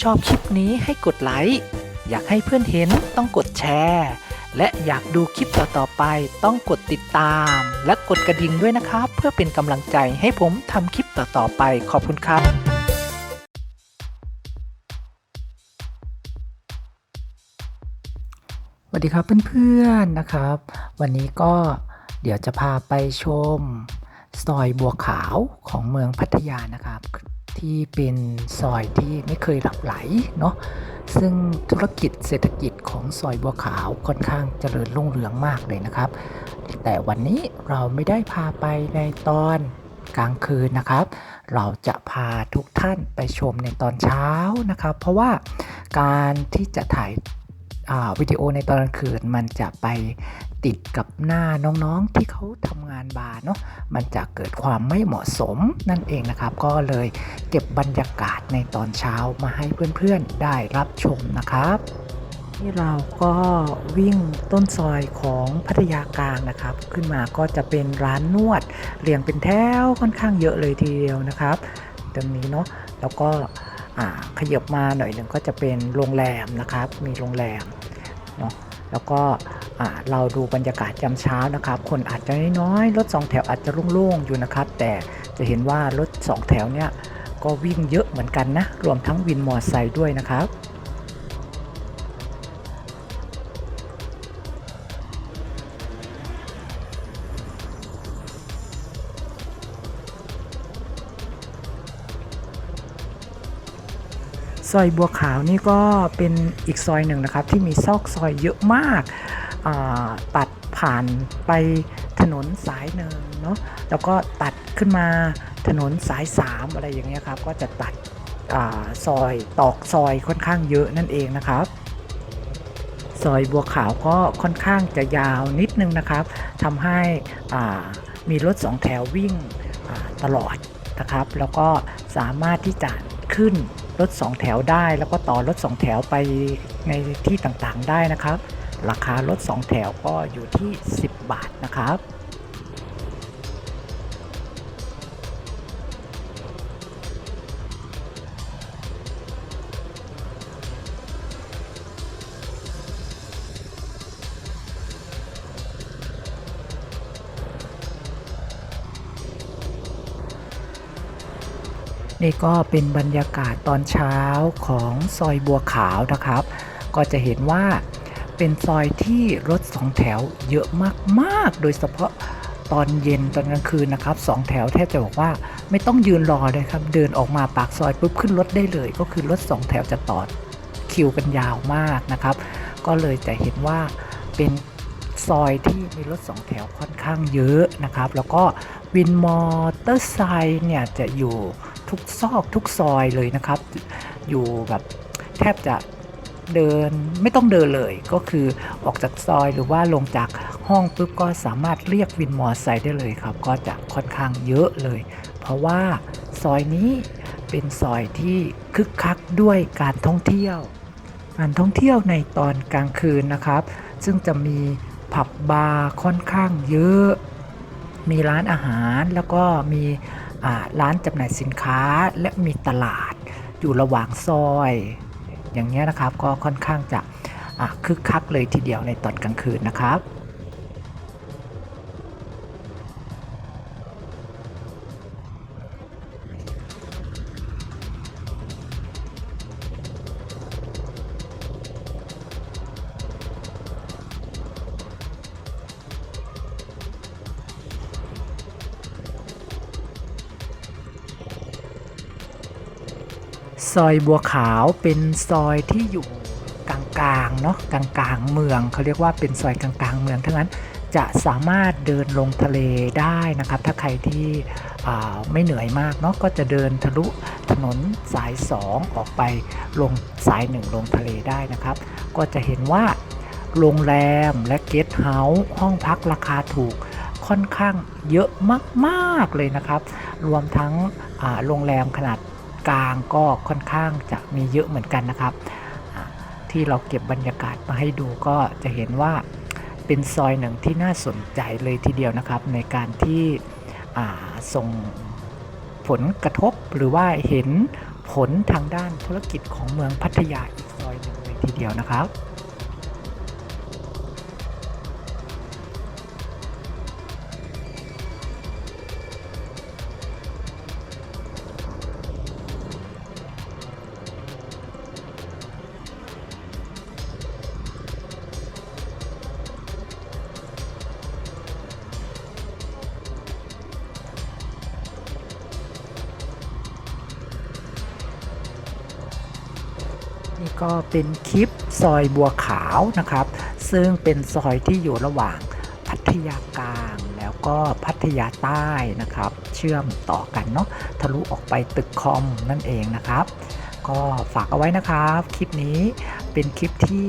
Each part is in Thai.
ชอบคลิปนี้ให้กดไลค์ อยากให้เพื่อนเห็นต้องกดแชร์ และอยากดูคลิปต่อๆไปต้องกดติดตาม และกดกระดิ่งด้วยนะครับ เพื่อเป็นกำลังใจให้ผมทำคลิปต่อๆไป ขอบคุณครับสวัสดีครับเพื่อนๆนะครับ วันนี้ก็เดี๋ยวจะพาไปชม ซอยบัวขาวของเมืองพัทยานะครับ ที่เป็นซอยที่ไม่เคยหลับไหลเนาะซึ่งธุรกิจเศรษฐกิจของซอยบัวขาวค่อนข้างเจริญรุ่งเรืองมากเลยนะครับ แต่วันนี้เราไม่ได้พาไปในตอนกลางคืนนะครับ เราจะพาทุกท่านไปชมในตอนเช้านะครับ เพราะว่าการที่จะถ่าย วิดีโอในตอนกลางคืนมันจะไปติดกับหน้าน้องๆที่เขาทำงานบาร์เนาะมันจะเกิดความไม่เหมาะสมนั่นเองนะครับ ก็เลยเก็บบรรยากาศในตอนเช้ามาให้เพื่อนๆได้รับชมนะครับนี่เราก็วิ่งต้นซอยของพัทยากลางนะครับ ขึ้นมาก็จะเป็นร้านนวดเรียงเป็นแถวค่อนข้างเยอะเลยทีเดียวนะครับตรงนี้เนาะแล้วก็ ขยับมาหน่อยหนึ่งก็จะเป็นโรงแรมนะครับ มีโรงแรมเนาะแล้วก็เราดูบรรยากาศยามเช้านะครับ คนอาจจะน้อยรถสองแถวอาจจะโล่งๆอยู่นะครับ แต่จะเห็นว่ารถสองแถวเนี่ยก็วิ่งเยอะเหมือนกันนะ รวมทั้งวินมอเตอร์ไซค์ด้วยนะครับ ซอยบัวขาวนี่ก็เป็นอีกซอยหนึ่งนะครับ ที่มีซอกซอยเยอะมากตัดผ่านไปถนนสายหนึ่งเนาะแล้วก็ตัดขึ้นมาถนนสาย 3 อะไรอย่างเงี้ยครับ ก็จะตัดอซอยตอกซอยค่อนข้างเยอะนั่นเองนะครับซอยบัวขาวก็ค่อนข้างจะยาวนิดนึงนะครับทำให้มีรถสองแถววิ่งตลอดนะครับ แล้วก็สามารถที่จะขึ้น รถสองแถวได้ แล้วก็ต่อรถสองแถวไปในที่ต่างๆได้นะครับ ราคารถสองแถวก็อยู่ที่ 10 บาทนะครับ นี่ก็เป็นบรรยากาศตอนเช้าของซอยบัวขาวนะครับ ก็จะเห็นว่าเป็นซอยที่รถสองแถวเยอะมากๆ โดยเฉพาะตอนเย็นตอนกลางคืนนะครับสองแถวแทบจะบอกว่าไม่ต้องยืนรอเลยครับ เดินออกมาปากซอยปุ๊บขึ้นรถได้เลย ก็คือรถสองแถวจะต่อคิวกันยาวมากนะครับ ก็เลยจะเห็นว่าเป็นซอยที่มีรถสองแถวค่อนข้างเยอะนะครับ แล้วก็วินมอเตอร์ไซค์เนี่ยจะอยู่ ทุกซอกทุกซอยเลยนะครับ อยู่แบบแทบจะเดินไม่ต้องเดินเลยก็คือออกจากซอยหรือว่าลงจากห้องปุ๊บก็สามารถเรียกวินมอเตอร์ไซค์ได้เลยครับ ก็จะค่อนข้างเยอะเลย เพราะว่าซอยนี้เป็นซอยที่คึกคักด้วยการท่องเที่ยว การท่องเที่ยวในตอนกลางคืนนะครับ ซึ่งจะมีผับบาร์ค่อนข้างเยอะ มีร้านอาหารแล้วก็มี ร้านจำหน่ายสินค้าและมีตลาดอยู่ระหว่างซอย อย่างเงี้ยนะครับก็ค่อนข้างจะะคึกคักเลยทีเดียวในตอนกลางคืนนะครับ ซอยบัวขาวเป็นซอยที่อยู่กลางๆเนาะกลางๆเมืองเขาเรียกว่าเป็นซอยกลางๆเมืองทั้งนั้นจะสามารถเดินลงทะเลได้นะครับ ถ้าใครที่ไม่เหนื่อยมากเนาะก็จะเดินทะลุถนนสาย 2 ออกไปลงสาย 1 ลงทะเลได้นะครับ ก็จะเห็นว่าโรงแรมและเกสต์เฮาส์ห้องพักราคาถูกค่อนข้างเยอะมาก ๆ เลยนะครับ รวมทั้งโรงแรมขนาด กลางก็ค่อนข้างจะมีเยอะเหมือนกันนะครับ ที่เราเก็บบรรยากาศมาให้ดูก็จะเห็นว่าเป็นซอยหนึ่งที่น่าสนใจเลยทีเดียวนะครับ ในการที่ส่งผลกระทบหรือว่าเห็นผลทางด้านธุรกิจของเมืองพัทยาอีกซอยหนึ่งเลยทีเดียวนะครับ ก็เป็นคลิปซอยบัวขาวนะครับ ซึ่งเป็นซอยที่อยู่ระหว่างพัทยากลาง แล้วก็พัทยาใต้นะครับ เชื่อมต่อกันเนาะทะลุออกไปตึกคอมนั่นเองนะครับ ก็ฝากเอาไว้นะครับ คลิปนี้เป็นคลิปที่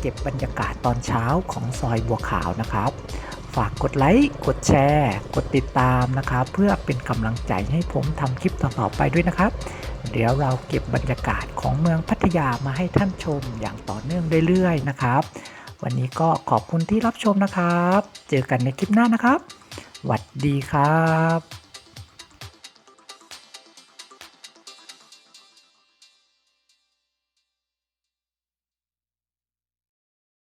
เก็บบรรยากาศตอนเช้าของซอยบัวขาวนะครับ ฝากกดไลค์กดแชร์ กดติดตามนะครับ เพื่อเป็นกำลังใจให้ผมทำคลิปต่อๆไปด้วยนะครับ เดี๋ยวเราเก็บบรรยากาศของเมืองพัทยามาให้ท่านชมอย่างต่อเนื่องเรื่อยๆนะครับ วันนี้ก็ขอบคุณที่รับชมนะครับ เจอกันในคลิปหน้านะครับ หวัดดีครับ